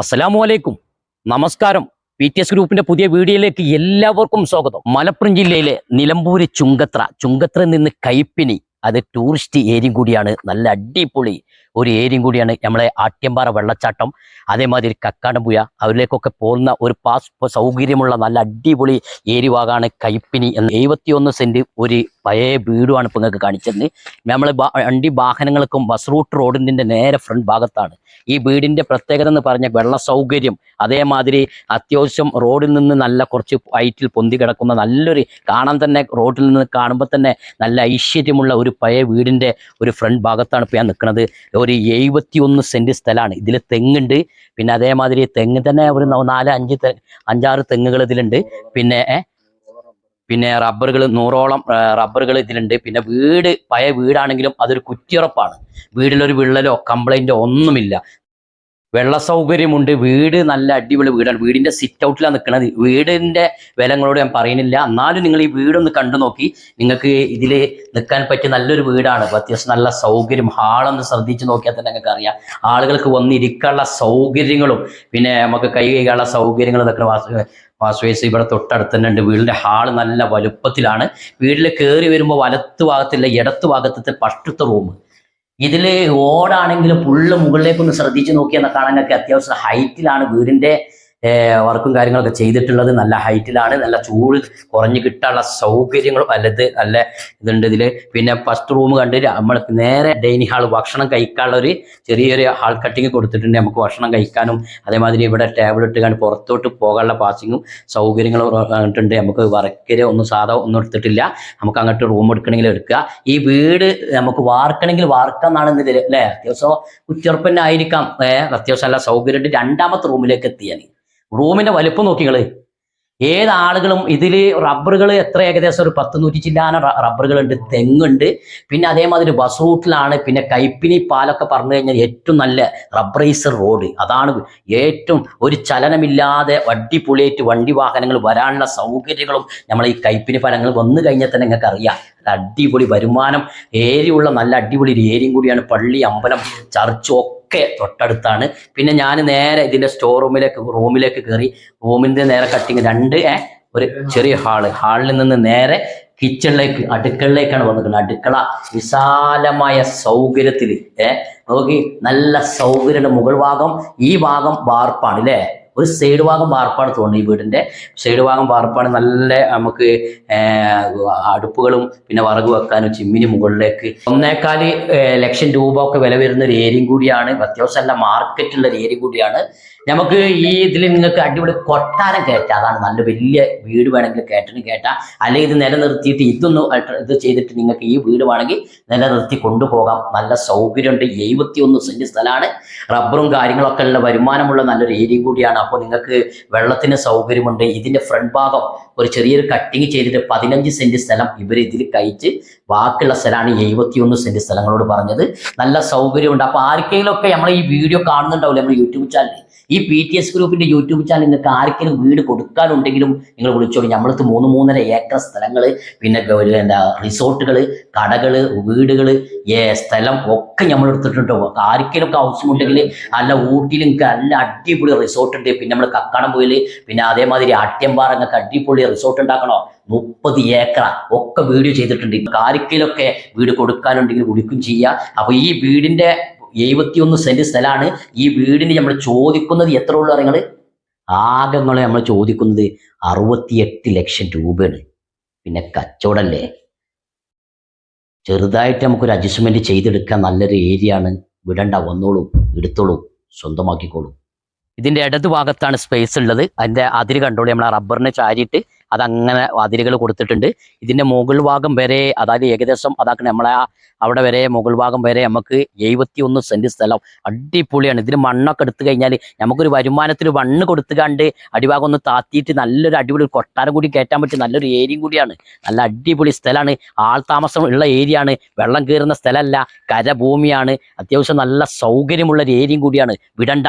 അസ്സലാമു അലൈക്കും നമസ്കാരം. പി ടി എസ് ഗ്രൂപ്പിന്റെ പുതിയ വീഡിയോയിലേക്ക് എല്ലാവർക്കും സ്വാഗതം. മലപ്പുറം ജില്ലയിലെ നിലമ്പൂര് ചുങ്കത്ര. ചുങ്കത്രയിൽ നിന്ന് കൈപ്പിനി. അത് ടൂറിസ്റ്റ് ഏരിയ കൂടിയാണ്. നല്ല അടിപൊളി ഒരു ഏരിയയും കൂടിയാണ് നമ്മളെ ആട്യമ്പാറ വെള്ളച്ചാട്ടം. അതേമാതിരി കക്കാടംപുയ അവരിലേക്കൊക്കെ പോകുന്ന ഒരു പാസ് സൗകര്യമുള്ള നല്ല അടിപൊളി ഏരിവാകാണ് കൈപ്പിനി എന്ന്. എഴുപത്തിയൊന്ന് സെന്റ് ഒരു പഴയ വീടുമാണ് ഇപ്പൊ നിങ്ങൾക്ക് കാണിച്ചത്. നമ്മളെ വണ്ടി വാഹനങ്ങൾക്കും ബസ് റൂട്ട് റോഡിന്റെ നേരെ ഫ്രണ്ട് ഭാഗത്താണ്. ഈ വീടിന്റെ പ്രത്യേകത എന്ന് പറഞ്ഞ വെള്ള സൗകര്യം. അതേമാതിരി അത്യാവശ്യം റോഡിൽ നിന്ന് നല്ല കുറച്ച് ഹൈറ്റിൽ പൊന്തി കിടക്കുന്ന നല്ലൊരു കാണാൻ തന്നെ റോഡിൽ നിന്ന് കാണുമ്പോൾ തന്നെ നല്ല ഐശ്വര്യമുള്ള ഒരു പഴയ വീടിന്റെ ഒരു ഫ്രണ്ട് ഭാഗത്താണ് ഇപ്പോൾ ഞാൻ നിൽക്കുന്നത് ഒരു എഴുപത്തി ഒന്ന് സെന്റ് സ്ഥലമാണ് ഇതിൽ തെങ്ങുണ്ട്. പിന്നെ അതേമാതിരി തെങ്ങ് തന്നെ ഒരു നാല് അഞ്ച് അഞ്ചാറ് തെങ്ങുകൾ ഇതിലുണ്ട്. പിന്നെ പിന്നെ റബ്ബറുകൾ നൂറോളം റബ്ബറുകൾ ഇതിലുണ്ട്. പിന്നെ വീട് പഴയ വീടാണെങ്കിലും അതൊരു കുറ്റിയുറപ്പാണ്. വീടിലൊരു വിള്ളലോ കംപ്ലൈന്റോ ഒന്നുമില്ല. വെള്ള സൗകര്യമുണ്ട് വീട് നല്ല അടിപൊളി വീടാണ്. വീടിന്റെ സിറ്റ് ഔട്ടിലാണ് നിൽക്കുന്നത് വീടിന്റെ വിലങ്ങളോട് ഞാൻ പറയുന്നില്ല. എന്നാലും നിങ്ങൾ ഈ വീടൊന്ന് കണ്ടു നോക്കി. നിങ്ങൾക്ക് ഇതിൽ നിൽക്കാൻ പറ്റിയ നല്ലൊരു വീടാണ്. അത്യാവശ്യം നല്ല സൗകര്യം. ഹാളൊന്ന് ശ്രദ്ധിച്ച് നോക്കിയാൽ തന്നെ നിങ്ങൾക്ക് അറിയാം. ആളുകൾക്ക് വന്നിരിക്കാനുള്ള സൗകര്യങ്ങളും പിന്നെ നമുക്ക് കൈ കൈകാനുള്ള സൗകര്യങ്ങളും വാസ വാസ്വേസ് ഇവിടെ തൊട്ടടുത്ത് തന്നെ ഉണ്ട്. വീടിന്റെ ഹാൾ നല്ല വലുപ്പത്തിലാണ്. വീട്ടിൽ കയറി വരുമ്പോൾ വലത്ത് ഭാഗത്തില്ല ഇടത്ത് ഭാഗത്തെ പഷ്ടത്തെ റൂം. ഇതിൽ ഓടാണെങ്കിലും ഫുള്ള് മുകളിലേക്കൊന്ന് ശ്രദ്ധിച്ച് നോക്കിയാൽ കാണാനൊക്കെ അത്യാവശ്യം ഹൈറ്റിലാണ് വീടിന്റെ വർക്കും കാര്യങ്ങളൊക്കെ ചെയ്തിട്ടുള്ളത് നല്ല ഹൈറ്റിലാണ് നല്ല ചൂട് കുറഞ്ഞു കിട്ടാനുള്ള സൗകര്യങ്ങളും അല്ലത് നല്ല ഇതുണ്ട് ഇതിൽ പിന്നെ ഫസ്റ്റ് റൂം കണ്ട് നമ്മൾ നേരെ ഡൈനിങ് ഹാൾ ഭക്ഷണം കഴിക്കാനുള്ള ഒരു ചെറിയൊരു ഹാൾ കട്ടിങ് കൊടുത്തിട്ടുണ്ട്. നമുക്ക് ഭക്ഷണം കഴിക്കാനും അതേമാതിരി ഇവിടെ ടേബിൾ ഇട്ട് കണ്ട് പുറത്തോട്ട് പോകാനുള്ള പാസിങ്ങും സൗകര്യങ്ങളും കണ്ടിട്ടുണ്ട്. നമുക്ക് വർക്കര് ഒന്നും സാധാ ഒന്നും എടുത്തിട്ടില്ല. നമുക്ക് അങ്ങോട്ട് റൂം എടുക്കണമെങ്കിൽ എടുക്കുക. ഈ വീട് നമുക്ക് വാർക്കണമെങ്കിൽ വാർക്കാം എന്നാണ് ഇതിൽ അല്ലേ? അത്യാവശ്യം കുറ്റിയുറപ്പന്നെ അത്യാവശ്യം നല്ല സൗകര്യമുണ്ട്. രണ്ടാമത്തെ റൂമിലേക്ക് എത്തിയാൽ റൂമിന്റെ വലുപ്പം നോക്കിങ്ങൾ ഏത് ആളുകളും ഇതിൽ റബ്ബറുകൾ എത്ര ഏകദേശം ഒരു പത്ത് നൂറ്റി ചില്ലാന റബ്ബറുകൾ ഉണ്ട് തെങ്ങുണ്ട്. പിന്നെ അതേമാതിരി ബസ് റൂട്ടിലാണ് പിന്നെ കൈപ്പിനി പാലൊക്കെ പറഞ്ഞു കഴിഞ്ഞാൽ ഏറ്റവും നല്ല റബ്ബറൈസർ റോഡ്. അതാണ് ഏറ്റവും ഒരു ചലനമില്ലാതെ വണ്ടിപ്പൊളിയേറ്റ് വണ്ടി വാഹനങ്ങൾ വരാനുള്ള സൗകര്യങ്ങളും നമ്മൾ ഈ കൈപ്പിനി പാലങ്ങൾ വന്നു കഴിഞ്ഞാൽ തന്നെ നിങ്ങൾക്ക് അറിയാം. അടിപൊളി വരുമാനം ഏരിയുള്ള നല്ല അടിപൊളി ഒരു കൂടിയാണ് പള്ളി അമ്പലം ചർച്ച് ഒക്കെ തൊട്ടടുത്താണ്. പിന്നെ ഞാൻ നേരെ ഇതിന്റെ സ്റ്റോർ റൂമിലേക്ക് റൂമിലേക്ക് കയറി റൂമിന്റെ നേരെ കട്ടിങ് രണ്ട് ഒരു ചെറിയ ഹാൾ ഹാളിൽ നിന്ന് നേരെ കിച്ചണിലേക്ക് അടുക്കളയിലേക്കാണ് വന്നിരിക്കുന്നത്. അടുക്കള വിശാലമായ സൗകര്യത്തിൽ ഏഹ് നോക്കി നല്ല സൗകര്യമുണ്ട് മുകൾ ഭാഗം ഈ ഭാഗം വാർപ്പാണ് അല്ലേ ഒരു സൈഡ് ഭാഗം വാർപ്പാണ് തോന്നുന്നു ഈ വീടിന്റെ. സൈഡ് ഭാഗം വാർപ്പാണ് നല്ല നമുക്ക് അടുപ്പുകളും പിന്നെ വറക് വെക്കാനും ചിമ്മിന് മുകളിലേക്ക്. ഒന്നേക്കാൽ ലക്ഷം രൂപ ഒക്കെ വില വരുന്ന ഒരു ഏരിയയും കൂടിയാണ്. അത്യാവശ്യം നല്ല മാർക്കറ്റുള്ള ഒരു ഏരിയ കൂടിയാണ്. നമുക്ക് ഈ ഇതിൽ നിങ്ങൾക്ക് അടിപൊളി കൊട്ടാരം കയറ്റാം. അതാണ് നല്ല വലിയ വീട് വേണമെങ്കിൽ കയറ്റണം കയറ്റാം. അല്ലെങ്കിൽ ഇത് നിലനിർത്തിയിട്ട് ഇതൊന്നും ഇത് ചെയ്തിട്ട് നിങ്ങൾക്ക് ഈ വീട് വേണമെങ്കിൽ നിലനിർത്തി കൊണ്ടുപോകാം. നല്ല സൗകര്യമുണ്ട്. എഴുപത്തി ഒന്ന് സെന്റ് സ്ഥലമാണ്. റബ്ബറും കാര്യങ്ങളൊക്കെ ഉള്ള വരുമാനമുള്ള നല്ലൊരു ഏരിയ കൂടിയാണ്. അപ്പോൾ നിങ്ങൾക്ക് വെള്ളത്തിന് സൗകര്യമുണ്ട്. ഇതിന്റെ ഫ്രണ്ട് ഭാഗം ഒരു ചെറിയൊരു കട്ടിങ് ചെയ്തിട്ട് പതിനഞ്ച് സെന്റ് സ്ഥലം ഇവർ ഇതിൽ കഴിച്ച് ബാക്കിയുള്ള സ്ഥലമാണ് എഴുപത്തി ഒന്ന് സെന്റ് സ്ഥലങ്ങളോട് പറഞ്ഞത്. നല്ല സൗകര്യമുണ്ട്. അപ്പോൾ ആർക്കെങ്കിലും ഒക്കെ നമ്മൾ ഈ വീഡിയോ കാണുന്നുണ്ടാവില്ല? നമ്മൾ യൂട്യൂബ് ചാനൽ ഈ പി ടി എസ് ഗ്രൂപ്പിന്റെ യൂട്യൂബ് ചാനൽ നിങ്ങൾക്ക് ആർക്കെങ്കിലും വീട് കൊടുക്കാനുണ്ടെങ്കിലും നിങ്ങൾ വിളിച്ചോളൂ. നമ്മളടുത്ത് മൂന്ന് മൂന്നര ഏക്കർ സ്ഥലങ്ങൾ പിന്നെ എന്താ റിസോർട്ടുകൾ കടകൾ വീടുകൾ സ്ഥലം ഒക്കെ നമ്മൾ എടുത്തിട്ടുണ്ട് ആർക്കെങ്കിലും ഒക്കെ ആവശ്യമുണ്ടെങ്കിൽ നല്ല ഊട്ടിയിൽ നിങ്ങൾക്ക് നല്ല അടിപൊളി റിസോർട്ട് ഉണ്ട് പിന്നെ നമ്മൾ കക്കാടം പോയിൽ പിന്നെ അതേമാതിരി ആട്യമ്പാറ നിങ്ങൾക്ക് അടിപൊളി റിസോർട്ട് ഉണ്ടാക്കണോ? മുപ്പത് ഏക്കറ. ഒക്കെ വീഡിയോ ചെയ്തിട്ടുണ്ട്. ആർക്കെങ്കിലും ഒക്കെ വീട് കൊടുക്കാനുണ്ടെങ്കിൽ വിളിക്കും ചെയ്യുക അപ്പൊ ഈ വീടിന്റെ എഴുപത്തിയൊന്ന് സെന്റ് സ്ഥലമാണ് ഈ വീടിന് നമ്മൾ ചോദിക്കുന്നത് എത്ര ഉള്ളു നിങ്ങൾ ആകങ്ങളെ നമ്മൾ ചോദിക്കുന്നത് അറുപത്തിയെട്ട് ലക്ഷം രൂപയാണ്. പിന്നെ കച്ചവടല്ലേ? ചെറുതായിട്ട് നമുക്കൊരു അഡ്ജസ്റ്റ്മെന്റ് ചെയ്തെടുക്കാൻ നല്ലൊരു ഏരിയ ആണ്. വിടണ്ട വന്നോളൂ എടുത്തോളൂ സ്വന്തമാക്കിക്കോളൂ. ഇതിന്റെ ഇടതുഭാഗത്താണ് സ്പേസ് ഉള്ളത്. അതിന്റെ അതിര് കണ്ടോളൂ നമ്മൾ ആ റബ്ബറിനെ ചാരിയിട്ട് അതങ്ങനെ അതിരുകൾ കൊടുത്തിട്ടുണ്ട്. ഇതിന്റെ മുകൾ ഭാഗം വരെ അതായത് ഏകദേശം അതാക്കണ നമ്മളെ അവിടെ വരെ മുകൾ ഭാഗം വരെ നമുക്ക് എഴുപത്തി ഒന്ന് സെന്റ് സ്ഥലം. അടിപൊളിയാണ്. ഇതിന് മണ്ണൊക്കെ എടുത്തു കഴിഞ്ഞാൽ നമുക്കൊരു വരുമാനത്തിൽ മണ്ണ് കൊടുത്തുകാണ്ട് അടിഭാഗം ഒന്ന് താത്തിയിട്ട് നല്ലൊരു അടിപൊളി കൊട്ടാരം കൂടി കയറ്റാൻ പറ്റിയ നല്ലൊരു ഏരിയയും കൂടിയാണ്. നല്ല അടിപൊളി സ്ഥലമാണ്. ആൾ താമസം ഉള്ള ഏരിയ ആണ് വെള്ളം കയറുന്ന സ്ഥലമല്ല. കരഭൂമിയാണ്. അത്യാവശ്യം നല്ല സൗകര്യമുള്ള ഒരു ഏരിയയും കൂടിയാണ്. വിടണ്ട.